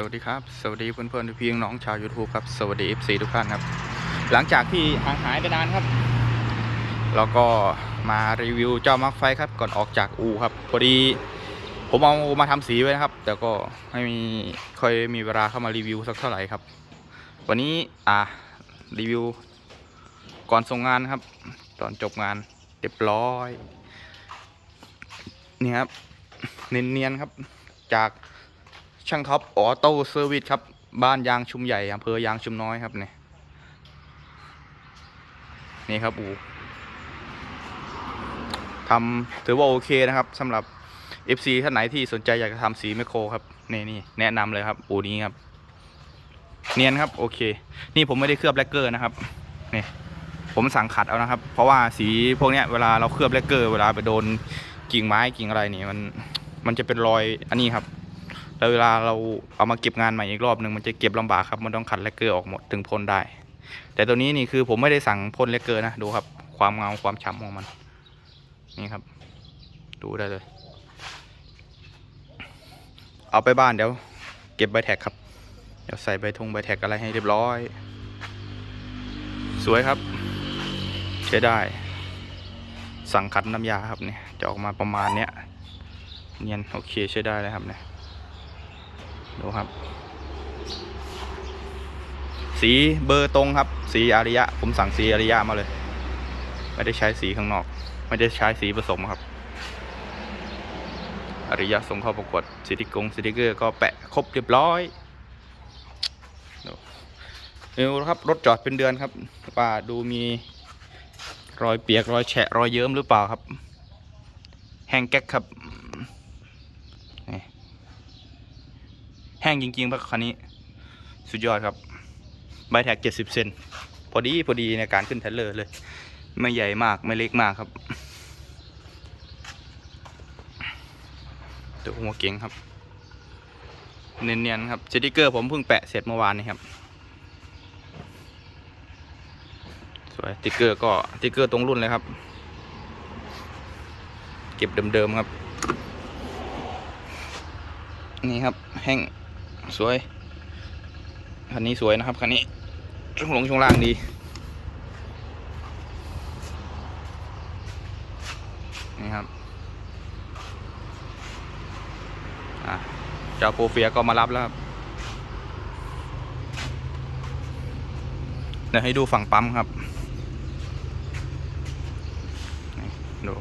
สวัสดีครับ สวัสดีเพื่อนๆพี่น้องชาว YouTube ครับ สวัสดี FC ทุกท่านครับ หลังจากที่ห่างหายไปนานครับ เราก็มารีวิวเจ้ามาร์คไฟครับ ก่อนออกจากอูครับ พอดี ผมเอามาทำสีไว้นะครับ แต่ก็ไม่มีค่อยมีเวลาเข้ามารีวิวสักเท่าไหร่ครับ วันนี้อ่ารีวิว ก่อนส่งงานครับ ตอนจบงานเรียบร้อย นี่ครับ เนียนๆครับ จาก ช่างท็อปออโต้เซอร์วิสครับ บ้านยางชุมใหญ่อำเภอยางชุมน้อยครับเนี่ยนี่ครับอูทำถือว่าโอเคนะครับสำหรับ FC ท่านไหนที่สนใจอยากจะทำสีไมโครครับนี่นี่แนะนำเลยครับอูนี้ครับ เนียนครับโอเค นี่ผมไม่ได้เคลือบแลกเกอร์นะครับนี่ผมสั่งขัดเอานะครับ เพราะว่าสีพวกนี้เวลาเราเคลือบแลกเกอร์ เวลาไปโดนกิ่งไม้กิ่งอะไรนี่มันมันจะเป็นรอยอันนี้ครับ แล้วเวลาเราเอามาเก็บงานใหม่อีกรอบหนึ่งมันจะเก็บลำบากครับ มันต้องขัดแลกเกอร์ออกหมดถึงพ่นได้ แต่ตัวนี้นี่คือผมไม่ได้สั่งพ่นแลกเกอร์นะดูครับ ความเงาความฉ่ำของมัน นี่ครับ ดูได้เลย เอาไปบ้านเดี๋ยว เก็บใบแท็กครับ เดี๋ยวใส่ใบทงใบแท็กอะไรให้เรียบร้อย สวยครับ ใช้ได้ สั่งขัดน้ำยาครับเนี่ยจะออกมาประมาณเนี้ยเนียนโอเคใช้ได้เลยครับเนี่ย ดูครับ สีเบอร์ตรงครับ สีอาริยะ ผมสั่งสีอาริยะมาเลย ไม่ได้ใช้สีข้างนอก ไม่ได้ใช้สีผสมครับอาริยะส่งเข้าประกวดสติกงสติกเกอร์ก็แปะครบเรียบร้อยดูดูครับรถจอดเป็นเดือนครับว่าดูมีรอยเปียกรอยแฉะรอยเยิ้มหรือเปล่าครับ แห้งแก๊กครับนี่ แห้งจริงๆป่ะคันนี้ สุดยอดครับ ใบแท็กเจ็ดสิบเซน พอดีพอดีในการขึ้นเทเลอร์เลย ไม่ใหญ่มากไม่เล็กมากครับ ตัวหัวเก๋งครับ เนียนๆครับสติกเกอร์ผมเพิ่งแปะเสร็จเมื่อวานนี้ครับสวยสติกเกอร์ก็สติกเกอร์ตรงรุ่นเลยครับ เก็บเดิมๆครับ นี่ครับแห้ง สวย คันนี้สวยนะครับ คันนี้ช่วงหลงช่วงล่างดีนี่ครับเจ้าโปเฟียก็มารับแล้วครับเดี๋ยวให้ดูฝั่งปั๊มครับดู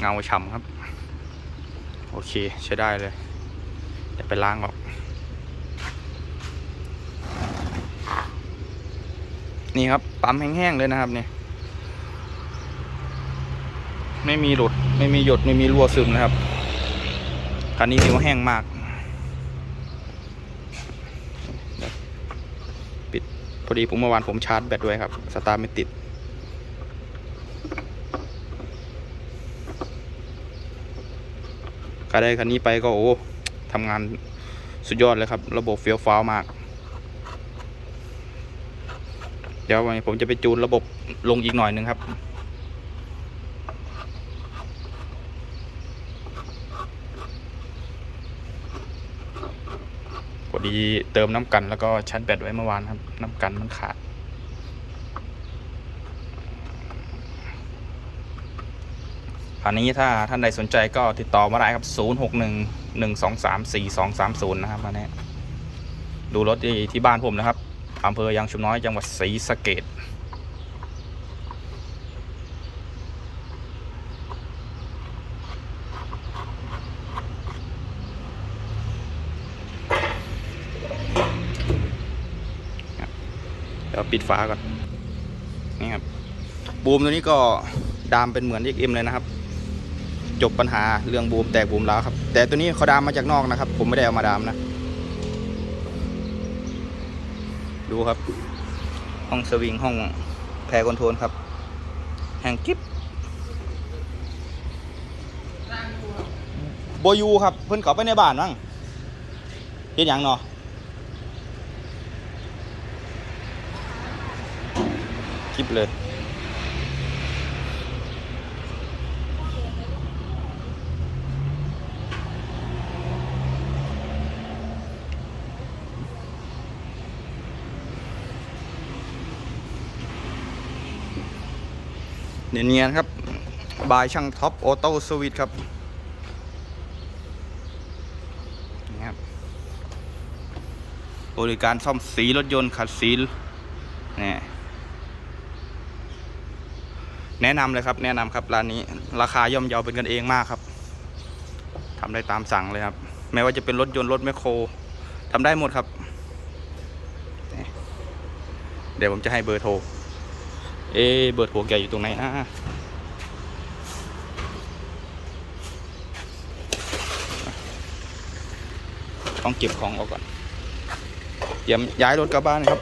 เงาฉ่ำครับ โอเคใช้ได้เลย เดี๋ยวไปล้างออก นี่ครับปั๊มแห้งๆเลยนะครับเนี่ยไม่มีหลุดไม่มีหยดไม่มีรั่วซึมนะครับคันนี้ถือว่าแห้งมาก ปิดพอดีผมเมื่อวานผมชาร์จแบตไว้ครับสตาร์ไม่ติดก็ได้คันนี้ไปก็โอ้ทำงานสุดยอดเลยครับ ระบบเฟี้ยวฟ้าวมาก เดี๋ยวผมจะไปจูนระบบลงอีกหน่อยหนึ่งครับพอดีเติมน้ำกันแล้วก็ชาร์จแบตไว้เมื่อวานครับ น้ำกันมันขาดอันนี้ถ้าท่านใดสนใจก็ติดต่อมาได้ครับ 0 6 1 1 2 3 4 2 3 0 นะครับมาเนี่ดูรถที่ที่บ้านผมนะครับ อำเภอยางชุมน้อยจังหวัดศรีสะเกดเดี๋ยวปิดฝาก่อน นี่ครับ บูมตัวนี้ก็ดามเป็นเหมือน XM เลยนะครับ จบปัญหาเรื่องบูมแตกบูมแล้วครับ แต่ตัวนี้เขาดามมาจากนอกนะครับ ผมไม่ได้เอามาดามนะ ดูครับ ห้องสวิงห้องแพรคอนโทรลครับแห่งกิฟโบอยูครับ เพิ่นเขาไปในบ้านมั้งเห็นอย่างเนาะคลิปเลย เนียนๆครับ บายช่างท็อปออโต้สวิตครับนี่ครับ บริการซ่อมสีรถยนต์ขัดสีนี่แนะนำเลยครับ แนะนำครับร้านนี้ ราคาย่อมเยาเป็นกันเองมากครับทำได้ตามสั่งเลยครับ ไม่ว่าจะเป็นรถยนต์รถแมคโครทำได้หมดครับ เดี๋ยวผมจะให้เบอร์โทร เอะเบอร์โทรแกอยู่ตรงไหนนะต้องเก็บของออกก่อน เตรียมย้ายรถกลับบ้านครับ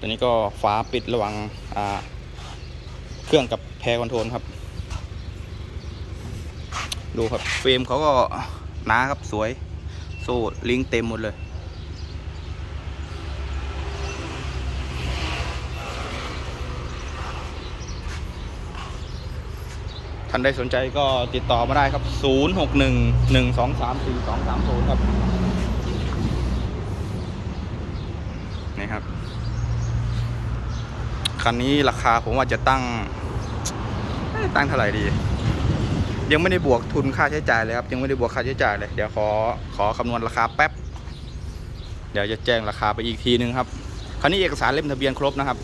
ตอนนี้ก็ฝาปิดระหว่างเครื่องกับแพรคอนโทรลครับ ดูครับ เฟรมเขาก็หนาครับสวย ซ่ลิงก์เต็มหมดเลย ท่านใดสนใจก็ติดต่อมาได้ครับ 061 123 4230 ครับนี่ครับ คันนี้ราคาผมว่าจะตั้งตั้งเท่าไหร่ดี ยังไม่ได้บวกทุนค่าใช้จ่ายเลยครับ ยังไม่ได้บวกค่าใช้จ่ายเลยเดี๋ยวขอขอคำนวณราคาแป๊บ เดี๋ยวจะแจ้งราคาไปอีกทีนึงครับคันนี้เอกสารเล่มทะเบียนครบนะครับ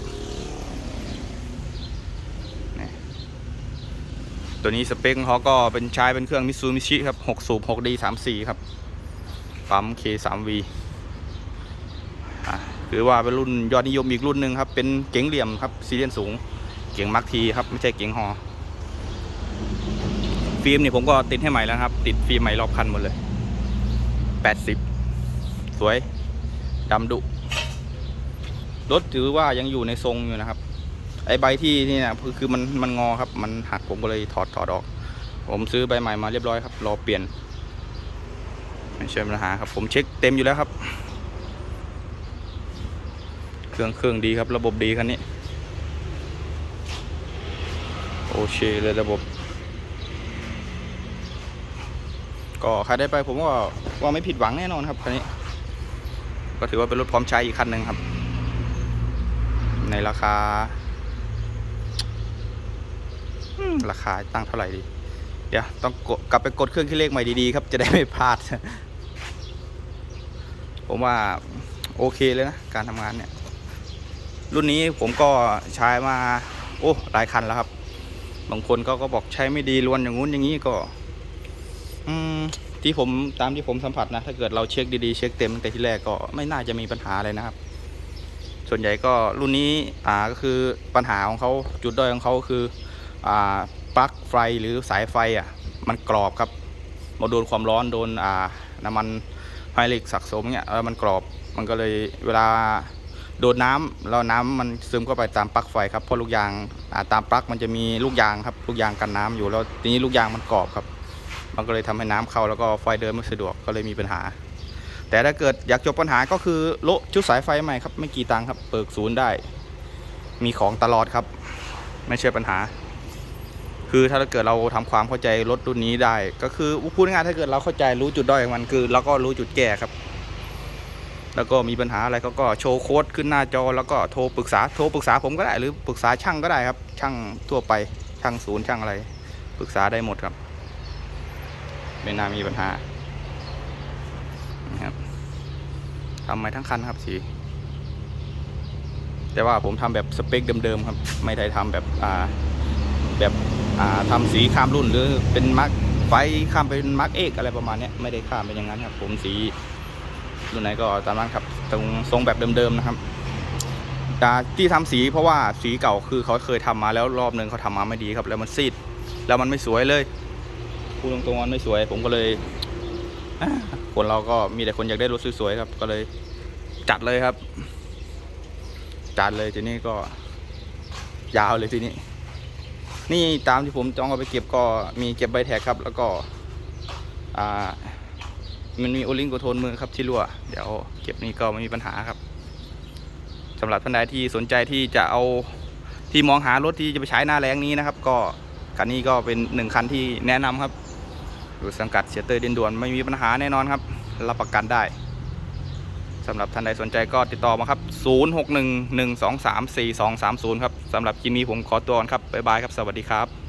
ตัวนี้สเปคเขาก็เป็นใช้เป็นเครื่องมิซูมิชิครับ6สูบ 6D 34ครับ ปั๊ม K3V อะถือว่าเป็นรุ่นยอดนิยมอีกรุ่นหนึ่งครับ เป็นเก๋งเหลี่ยมครับ ซีเรียนสูง เก๋งมาร์คทีครับ ไม่ใช่เก๋งฮอ ฟิล์มนี่ผมก็ติดให้ใหม่แล้วครับ ติดฟิล์มใหม่รอบคันหมดเลย 80 สวยดำดุ รถถือว่ายังอยู่ในทรงอยู่นะครับ ไอใบที่นี่นะคือคือมันมันงอครับ มันหักผมก็เลยถอดถอดออก ผมซื้อใบใหม่มาเรียบร้อยครับ รอเปลี่ยนไม่ใช่ปัญหาครับ ผมเช็คเต็มอยู่แล้วครับ เครื่องเครื่องดีครับ ระบบดีคันนี้ โอเคเลยระบบ ก็ใครได้ไปผมว่าว่าไม่ผิดหวังแน่นอนครับคันนี้ ก็ถือว่าเป็นรถพร้อมใช้อีกคันหนึ่งครับ ในราคาราคาตั้งเท่าไหร่ดี เดี๋ยวต้องกกลับไปกดเครื่องคิดเลขใหม่ดีๆครับ จะได้ไม่พลาด ผมว่าโอเคเลยนะ การทำงานเนี่ย รุ่นนี้ผมก็ใช้มา โอ้หลายคันแล้วครับ บางคนก็ก็บอกใช้ไม่ดีรวนอย่างงู้นอย่างนี้ก็ อืมที่ผมตามที่ผมสัมผัสนะ ถ้าเกิดเราเช็คดีๆ เช็คเต็มตั้งแต่ที่แรกก็ไม่น่าจะมีปัญหาอะไรนะครับ ส่วนใหญ่ก็รุ่นนี้อ่าก็คือปัญหาของเขาจุดด้อยของเขาคืออ่าปลั๊กไฟหรือสายไฟอะ มันกรอบครับมาโดนความร้อนโดนอ่าน้ำมันไฮดรอลิกสะสมเนี่ยเออมันกรอบมันก็เลยเวลาโดนน้ำแล้วน้ำมันซึมเข้าไปตามปลั๊กไฟครับเพราะลูกยางอ่าตามปลั๊กมันจะมีลูกยางครับลูกยางกันน้ำอยู่แล้วทีนี้ลูกยางมันกรอบครับ มันก็เลยทำให้น้ำเข้าแล้วก็ไฟเดินไม่สะดวกก็เลยมีปัญหา แต่ถ้าเกิดอยากจบปัญหาก็คือโละชุดสายไฟใหม่ครับไม่กี่ตังค์ครับเปิกศูนย์ได้ มีของตลอดครับ ไม่ใช่ปัญหา คือถ้าเกิดเราทำความเข้าใจรถรุ่นนี้ได้ ก็คือพูดง่ายๆถ้าเกิดเราเข้าใจรู้จุดด้อยของมันคือเราก็รู้จุดแก้ครับ แล้วก็มีปัญหาอะไรเขาก็โชว์โค้ดขึ้นหน้าจอ แล้วก็โทรปรึกษาโทรปรึกษาผมก็ได้หรือปรึกษาช่างก็ได้ครับ ช่างทั่วไปช่างศูนย์ช่างอะไร ปรึกษาได้หมดครับ ไม่น่ามีปัญหานะครับทำใหม่ทั้งคันครับสีแต่ว่าผมทำแบบสเปคเดิมๆครับ ไม่ได้ทำแบบอ่าแบบอ่าทำสีข้ามรุ่นหรือเป็นมาร์กไฟข้ามเป็นมาร์กเอกอะไรประมาณเนี้ยไม่ได้ข้ามเป็นอย่างนั้นครับ ผมสีรุ่นไหนก็ตามนั้นครับตรงทรงแบบเดิมๆนะครับต่ที่ทำสีเพราะว่าสีเก่าคือเขาเคยทำมาแล้วรอบนึงเขาทำมาไม่ดีครับ แล้วมันซีดแล้วมันไม่สวยเลย พูดตรงๆมันไม่สวย ผมก็เลยคนเราก็มีแต่คนอยากได้รถสวยๆครับ ก็เลยจัดเลยครับ จัดเลยทีนี้ก็ ยาวเลยทีนี้ นี่ตามที่ผมจองเอาไปเก็บก็มีเก็บใบแท็กครับ แล้วก็ อ่า มันมีโอลิงโกโทนมือครับที่รั่ว เดี๋ยวเก็บนี่ก็ไม่มีปัญหาครับสำหรับท่านใดที่สนใจที่จะเอาที่มองหารถที่จะไปใช้หน้าแรงนี้นะครับ ก็คันนี้ก็เป็นหนึ่งคันที่แนะนำครับ อยู่สังกัดเสียเตยดินด่วนไม่มีปัญหาแน่นอนครับ รับประกันได้สำหรับท่านใดสนใจก็ติดต่อมาครับ 0611234230 ครับสำหรับคลิปนี้ผมขอตัวก่อนครับ บ๊ายบายครับ สวัสดีครับ